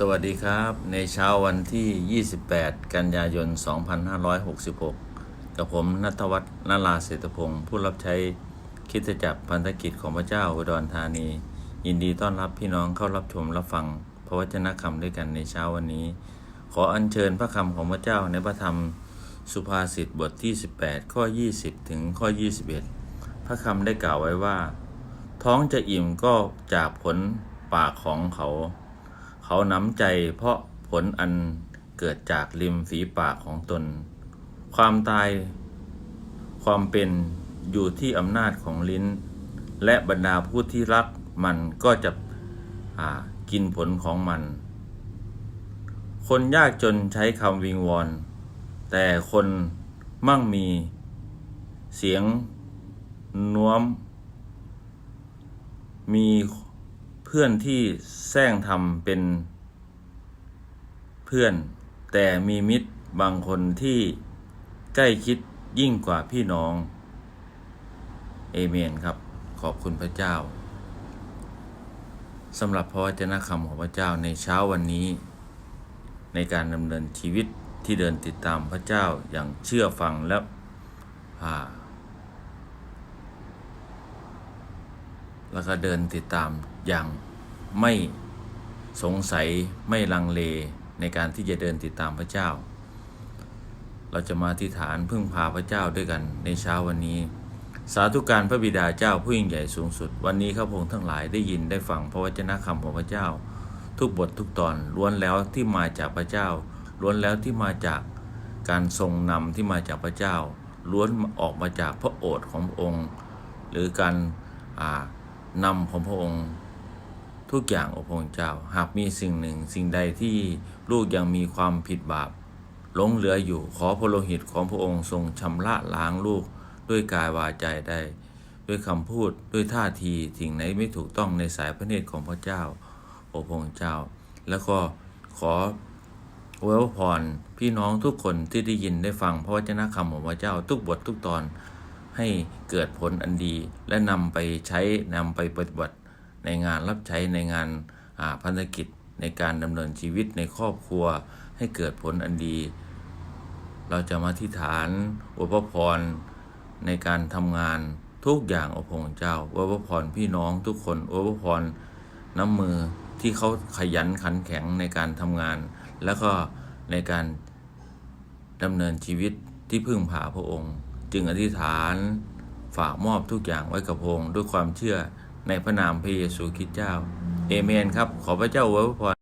สวัสดีครับในเช้าวันที่ 28 กันยายน 2566 กับผมนัทวัฒน์นาราเศรษฐพงศ์ผู้รับใช้คิดจักรพันธกิจของพระเจ้าอุดรธานี ยินดีต้อนรับพี่น้องเข้ารับชมรับฟังพระวจนะคำด้วยกันในเช้าวันนี้ ขออัญเชิญพระคำของพระเจ้าในพระธรรมสุภาษิตบทที่ 18 ข้อ 20 ถึงข้อ 21 พระคำได้กล่าวไว้ว่า ท้องจะอิ่มก็จากผลปากของเขา เขาน้ำใจเพราะผลอันเกิดจากริมฝีปากของตน ความตาย ความเป็นอยู่ที่อำนาจของลิ้น และบรรดาผู้ที่รักมันก็จะกินผลของมัน คนยากจนใช้คำวิงวอน แต่คนมั่งมีเสียงน้วม มี เพื่อนที่แซงทำเป็นเพื่อน แต่มีมิตรบางคนที่ใกล้คิดยิ่งกว่าพี่น้อง เอเมนครับ ขอบคุณพระเจ้าสำหรับพระวจนะคำของพระเจ้าในเช้าวันนี้ ในการดำเนินชีวิตที่เดินติดตามพระเจ้าอย่างเชื่อฟังและอ่า แล้วก็เดินติดตามอย่างไม่สงสัยไม่ลังเลในการที่จะเดินติดตามพระเจ้า เราจะมาที่ฐานพึ่งพาพระเจ้าด้วยกันในเช้าวันนี้ สาธุการพระบิดาเจ้าผู้ยิ่งใหญ่สูงสุด วันนี้ข้าพงทั้งหลายได้ยินได้ฟังพระวจนะคำของพระเจ้า ทุกบททุกตอนล้วนแล้วที่มาจากพระเจ้า ล้วนแล้วที่มาจากการทรงนำที่มาจากพระเจ้า ล้วนออกมาจากพระโอษฐ์ขององค์ หรือการอ่า นำของพระองค์ทุกอย่างโอพระองค์เจ้า หากมีสิ่งหนึ่งสิ่งใดที่ลูกยังมีความผิดบาปหลงเหลืออยู่ขอพระโลหิตของพระองค์ทรงชำระล้างลูกด้วยกายวาจาได้ ด้วยคำพูดด้วยท่าทีสิ่งไหนไม่ถูกต้องในสายพระเนตรของพระเจ้าโอพระองค์เจ้า แล้วก็ขออวยพรพี่น้องทุกคนที่ได้ยินได้ฟังพระวจนะคำของพระเจ้าทุกบททุกตอน ให้เกิดผลอันดี และนำไปใช้นำไปปฏิบัติในงานรับใช้ในงานาพันธกิจในการดำเนินชีวิตในครอบครัว ให้เกิดผลอันดี เราจะมาที่ฐานอวยพรในการทำงานทุกอย่างอภงเจ้าอวยพรพี่น้องทุกคนอวยพรน้ำมือที่เขาขยันขันแข็งในการทำงาน แล้วก็ในการดำเนินชีวิตที่พึ่งพาพระองค์ จึงอธิษฐานฝากมอบทุกอย่างไว้กับพระองค์ด้วยความเชื่อในพระนามพระเยซูคริสต์เจ้า เอเมนครับ ขอพระเจ้าอวยพร